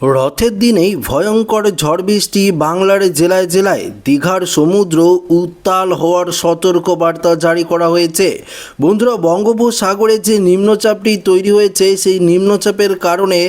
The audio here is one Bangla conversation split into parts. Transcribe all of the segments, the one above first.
রথের দিনেই ভয়ঙ্কর ঝড় বৃষ্টি বাংলার জেলায় জেলায়। দীঘার সমুদ্র উত্তাল হওয়ার সতর্ক বার্তা জারি করা হয়েছে। বন্ধুরা, বঙ্গোপসাগরে যে নিম্নচাপটি তৈরি হয়েছে, সেই নিম্নচাপের কারণে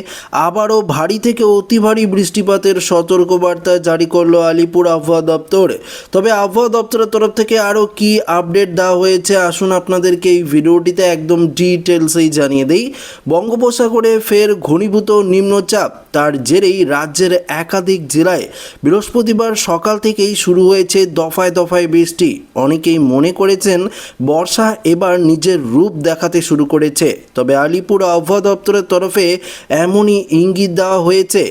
আবারও ভারী থেকে অতি ভারী বৃষ্টিপাতের সতর্ক বার্তা জারি করল আলিপুর আবহাওয়া দপ্তর। তবে আবহাওয়া দপ্তরের তরফ থেকে আরও কি আপডেট দেওয়া হয়েছে, আসুন আপনাদেরকে এই ভিডিওটিতে একদম ডিটেলসেই জানিয়ে দেই। বঙ্গোপসাগরে ফের ঘনীভূত নিম্নচাপ, তার জেরেই রাজ্যের একাধিক জেলায় বৃহস্পতিবার সকাল থেকেই শুরু হয়েছে দফায় দফায় বৃষ্টি। অনেকেই মনে করেছেন বর্ষা এবার নিজের রূপ দেখাতে শুরু করেছে। তবে আলিপুর আবহাওয়া দপ্তরের তরফে এমনই ইঙ্গিত দেওয়া হয়েছে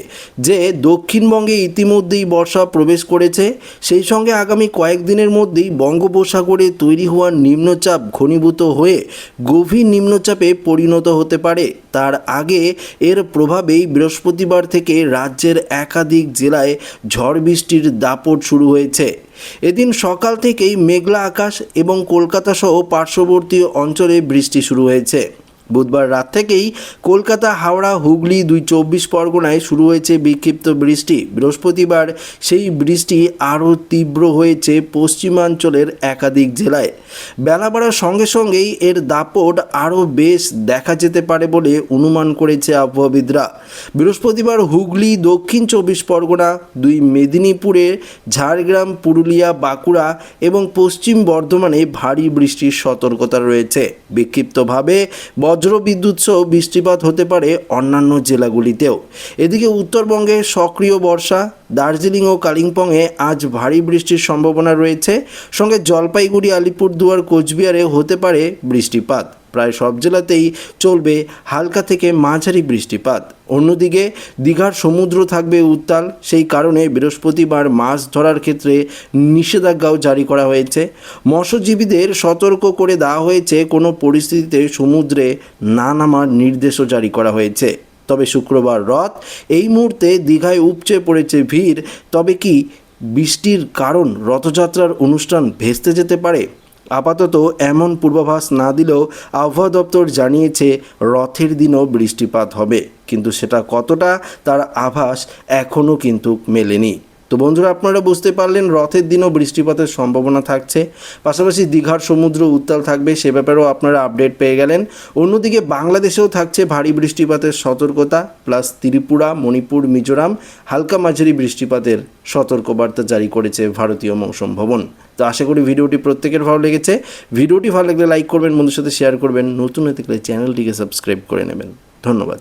যে দক্ষিণবঙ্গে ইতিমধ্যেই বর্ষা প্রবেশ করেছে। সেই সঙ্গে আগামী কয়েকদিনের মধ্যেই বঙ্গোপসাগরে তৈরি হওয়া নিম্নচাপ ঘনীভূত হয়ে গভীর নিম্নচাপে পরিণত হতে পারে। তার আগে এর প্রভাবেই বৃহস্পতিবার থেকে রাজ্যের একাধিক জেলায় ঝড় বৃষ্টির দাপট শুরু হয়েছে। এদিন সকাল থেকেই মেঘলা আকাশ এবং কলকাতা সহ পার্শ্ববর্তী অঞ্চলে বৃষ্টি শুরু হয়েছে। বুধবার রাত থেকেই কলকাতা, হাওড়া, হুগলি দুই চব্বিশ পরগনায় শুরু হয়েছে বিক্ষিপ্ত বৃষ্টি। বৃহস্পতিবার সেই বৃষ্টি আরও তীব্র হয়েছে পশ্চিমাঞ্চলের একাধিক জেলায়। বেলা বাড়ার সঙ্গে সঙ্গেই এর দাপট আরও বেশ দেখা যেতে পারে বলে অনুমান করেছে আবহাওয়াবিদরা। বৃহস্পতিবার হুগলি, দক্ষিণ চব্বিশ পরগনা, দুই মেদিনীপুরে, ঝাড়গ্রাম, পুরুলিয়া, বাঁকুড়া এবং পশ্চিম বর্ধমানে ভারী বৃষ্টির সতর্কতা রয়েছে। বিক্ষিপ্তভাবে বজ্রবিদ্যুৎ সহ বৃষ্টিপাত হতে পারে অন্যান্য জেলাগুলিতেও। এদিকে উত্তরবঙ্গে সক্রিয় বর্ষা, দার্জিলিং ও কালিম্পংয়ে আজ ভারী বৃষ্টির সম্ভাবনা রয়েছে। সঙ্গে জলপাইগুড়ি, আলিপুরদুয়ার, কোচবিহারে হতে পারে বৃষ্টিপাত। প্রায় সব জেলাতেই চলবে হালকা থেকে মাঝারি বৃষ্টিপাত। অন্যদিকে দীঘার সমুদ্র থাকবে উত্তাল, সেই কারণে বৃহস্পতিবার মাছ ধরার ক্ষেত্রে নিষেধাজ্ঞাও জারি করা হয়েছে। মৎস্যজীবীদের সতর্ক করে দেওয়া হয়েছে, কোনো পরিস্থিতিতে সমুদ্রে না নামার নির্দেশও জারি করা হয়েছে। তবে শুক্রবার রথ, এই মুহূর্তে দীঘায় উপচে পড়েছে ভিড়। তবে কি বৃষ্টির কারণ রথযাত্রার অনুষ্ঠান ভেস্তে যেতে পারে? আপাতত এমন পূর্বাভাস না দিলেও আবহাওয়া দপ্তর জানিয়েছে রথের দিনও বৃষ্টিপাত হবে। কিন্তু সেটা কতটা তার আভাস এখনও কিন্তু মেলেনি। তো বন্ধুরা, আপনারা বুঝতে পারলেন রথের দিনও বৃষ্টিপাতের সম্ভাবনা থাকছে। পাশাপাশি দীঘার সমুদ্র উত্তাল থাকবে, সে ব্যাপারেও আপনারা আপডেট পেয়ে গেলেন। অন্যদিকে বাংলাদেশেও থাকছে ভারী বৃষ্টিপাতের সতর্কতা, প্লাস ত্রিপুরা, মণিপুর, মিজোরাম হালকা মাঝারি বৃষ্টিপাতের সতর্কবার্তা জারি করেছে ভারতীয় মৌসুম ভবন। তো আশা করি ভিডিওটি প্রত্যেকের ভালো লেগেছে। ভিডিওটি ভালো লাগলে লাইক করবেন বন্ধুর সাথে শেয়ার করবেন। নতুন হতে গেলে চ্যানেলটিকে সাবস্ক্রাইব করে নেবেন। ধন্যবাদ।